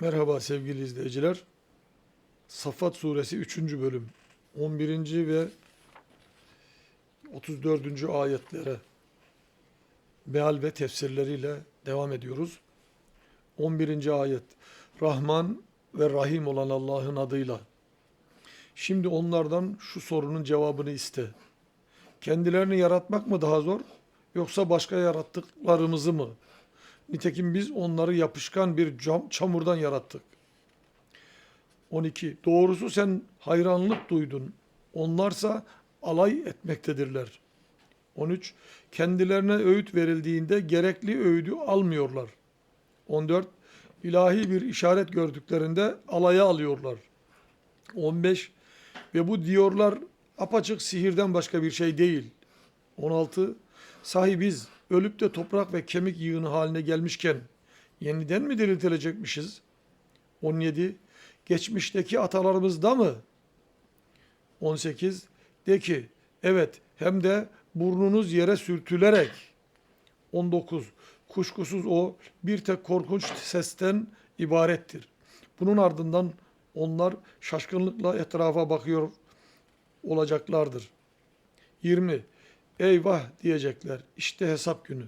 Merhaba sevgili izleyiciler. Saffat suresi 3. bölüm 11. ve 34. ayetlere meal ve tefsirleriyle devam ediyoruz. 11. ayet Rahman ve Rahim olan Allah'ın adıyla. Şimdi onlardan şu sorunun cevabını iste. Kendilerini yaratmak mı daha zor yoksa başka yarattıklarımızı mı? Nitekim biz onları yapışkan bir cam, çamurdan yarattık. 12. Doğrusu sen hayranlık duydun. Onlarsa alay etmektedirler. 13. Kendilerine öğüt verildiğinde gerekli öğüdü almıyorlar. 14. İlahi bir işaret gördüklerinde alaya alıyorlar. 15. Ve bu diyorlar apaçık sihirden başka bir şey değil. 16. Sahi biz ölüp de toprak ve kemik yığını haline gelmişken yeniden mi diriltilecekmişiz? 17. Geçmişteki atalarımızda mı? 18. De ki evet hem de burnunuz yere sürtülerek. 19. Kuşkusuz o bir tek korkunç sesten ibarettir. Bunun ardından onlar şaşkınlıkla etrafa bakıyor olacaklardır. 20. Eyvah diyecekler. İşte hesap günü.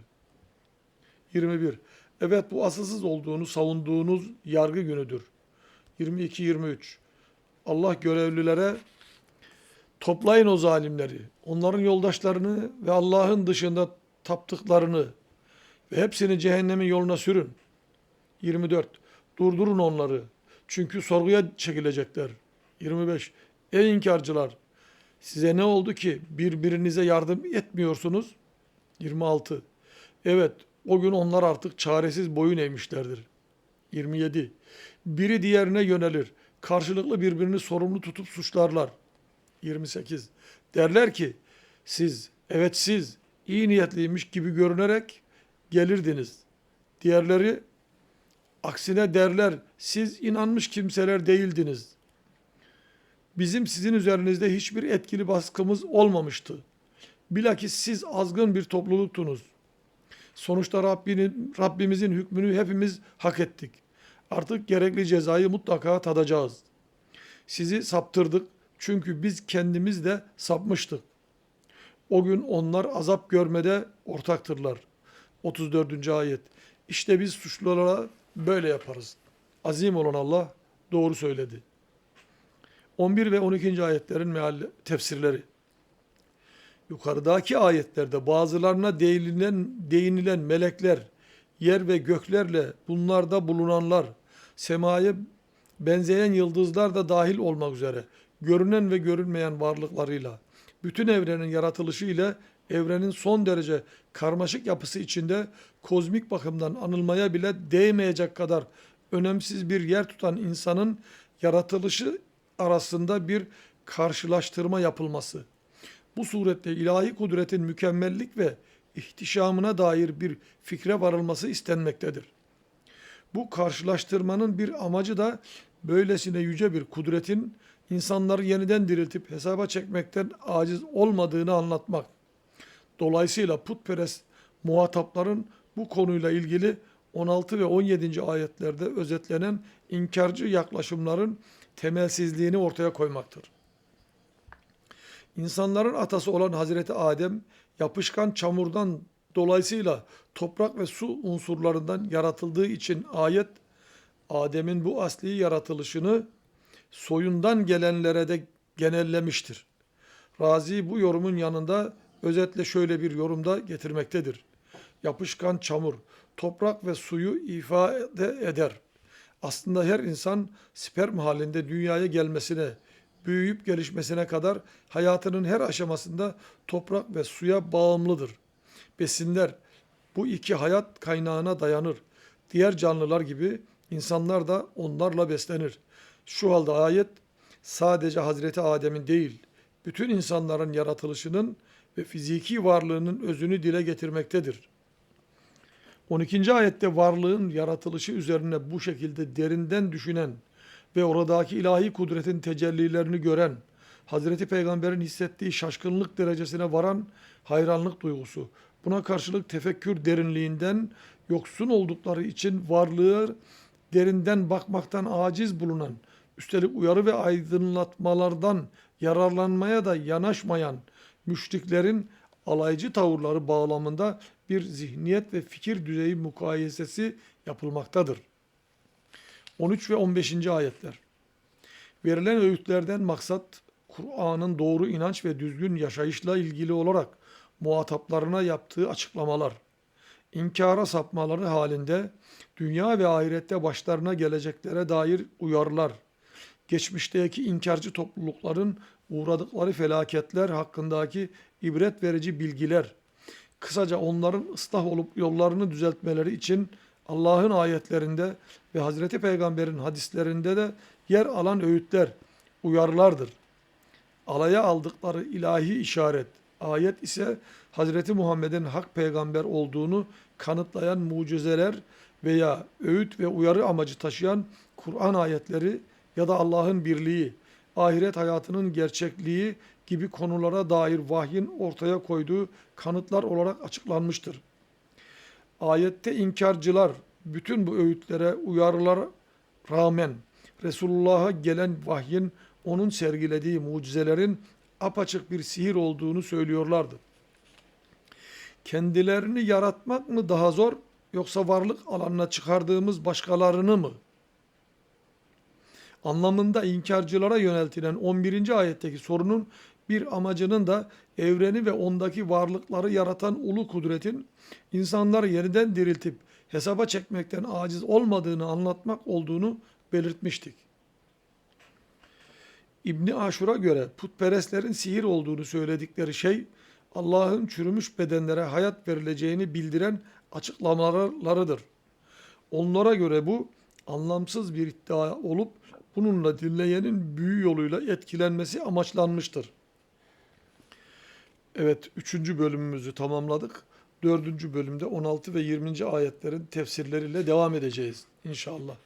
21. Evet bu asılsız olduğunu savunduğunuz yargı günüdür. 22-23. Allah görevlilere toplayın o zalimleri, onların yoldaşlarını ve Allah'ın dışında taptıklarını ve hepsini cehennemin yoluna sürün. 24. Durdurun onları. Çünkü sorguya çekilecekler. 25. Ey inkarcılar! Size ne oldu ki birbirinize yardım etmiyorsunuz? 26. Evet, o gün onlar artık çaresiz boyun eğmişlerdir. 27. Biri diğerine yönelir. Karşılıklı birbirini sorumlu tutup suçlarlar. 28. Derler ki siz, evet siz iyi niyetliymiş gibi görünerek gelirdiniz. Diğerleri aksine derler siz inanmış kimseler değildiniz. Bizim sizin üzerinizde hiçbir etkili baskımız olmamıştı. Bilakis siz azgın bir topluluktunuz. Sonuçta Rabbinin, Rabbimizin hükmünü hepimiz hak ettik. Artık gerekli cezayı mutlaka tadacağız. Sizi saptırdık çünkü biz kendimiz de sapmıştık. O gün onlar azap görmede ortaktırlar. 34. ayet. İşte biz suçlulara böyle yaparız. Azim olan Allah doğru söyledi. 11 ve 12. ayetlerin meal tefsirleri. Yukarıdaki ayetlerde bazılarına değinilen, değinilen melekler, yer ve göklerle bunlarda bulunanlar, semaya benzeyen yıldızlar da dahil olmak üzere görünen ve görünmeyen varlıklarıyla, bütün evrenin yaratılışı ile evrenin son derece karmaşık yapısı içinde kozmik bakımdan anılmaya bile değmeyecek kadar önemsiz bir yer tutan insanın yaratılışı arasında bir karşılaştırma yapılması. Bu surette ilahi kudretin mükemmellik ve ihtişamına dair bir fikre varılması istenmektedir. Bu karşılaştırmanın bir amacı da böylesine yüce bir kudretin insanları yeniden diriltip hesaba çekmekten aciz olmadığını anlatmak. Dolayısıyla putperest muhatapların bu konuyla ilgili 16 ve 17. ayetlerde özetlenen inkarcı yaklaşımların temelsizliğini ortaya koymaktır. İnsanların atası olan Hazreti Adem yapışkan çamurdan dolayısıyla toprak ve su unsurlarından yaratıldığı için ayet Adem'in bu asli yaratılışını soyundan gelenlere de genellemiştir. Razi bu yorumun yanında özetle şöyle bir yorumda getirmektedir. Yapışkan çamur, toprak ve suyu ifade eder. Aslında her insan sperm halinde dünyaya gelmesine, büyüyüp gelişmesine kadar hayatının her aşamasında toprak ve suya bağımlıdır. Besinler bu iki hayat kaynağına dayanır. Diğer canlılar gibi insanlar da onlarla beslenir. Şu halde ayet sadece Hazreti Adem'in değil, bütün insanların yaratılışının ve fiziki varlığının özünü dile getirmektedir. 12. ayette varlığın yaratılışı üzerine bu şekilde derinden düşünen ve oradaki ilahi kudretin tecellilerini gören, Hazreti Peygamber'in hissettiği şaşkınlık derecesine varan hayranlık duygusu. Buna karşılık tefekkür derinliğinden yoksun oldukları için varlığı derinden bakmaktan aciz bulunan, üstelik uyarı ve aydınlatmalardan yararlanmaya da yanaşmayan müşriklerin alaycı tavırları bağlamında bir zihniyet ve fikir düzeyi mukayesesi yapılmaktadır. 13 ve 15. ayetler. Verilen öğütlerden maksat Kur'an'ın doğru inanç ve düzgün yaşayışla ilgili olarak muhataplarına yaptığı açıklamalar, inkara sapmaları halinde dünya ve ahirette başlarına geleceklere dair uyarılar, geçmişteki inkarcı toplulukların uğradıkları felaketler hakkındaki ibret verici bilgiler, kısaca onların ıslah olup yollarını düzeltmeleri için Allah'ın ayetlerinde ve Hazreti Peygamber'in hadislerinde de yer alan öğütler, uyarılardır. Alaya aldıkları ilahi işaret, ayet ise Hazreti Muhammed'in hak peygamber olduğunu kanıtlayan mucizeler veya öğüt ve uyarı amacı taşıyan Kur'an ayetleri ya da Allah'ın birliği, ahiret hayatının gerçekliği gibi konulara dair vahyin ortaya koyduğu kanıtlar olarak açıklanmıştır. Ayette inkarcılar bütün bu öğütlere, uyarılara rağmen Resulullah'a gelen vahyin onun sergilediği mucizelerin apaçık bir sihir olduğunu söylüyorlardı. Kendilerini yaratmak mı daha zor yoksa varlık alanına çıkardığımız başkalarını mı? Anlamında inkarcılara yöneltilen 11. ayetteki sorunun bir amacının da evreni ve ondaki varlıkları yaratan ulu kudretin insanları yeniden diriltip hesaba çekmekten aciz olmadığını anlatmak olduğunu belirtmiştik. İbni Aşur'a göre putperestlerin sihir olduğunu söyledikleri şey Allah'ın çürümüş bedenlere hayat verileceğini bildiren açıklamalarıdır. Onlara göre bu anlamsız bir iddia olup bununla dinleyenin büyü yoluyla etkilenmesi amaçlanmıştır. Evet, üçüncü bölümümüzü tamamladık. Dördüncü bölümde 16 ve 20. ayetlerin tefsirleriyle devam edeceğiz inşallah.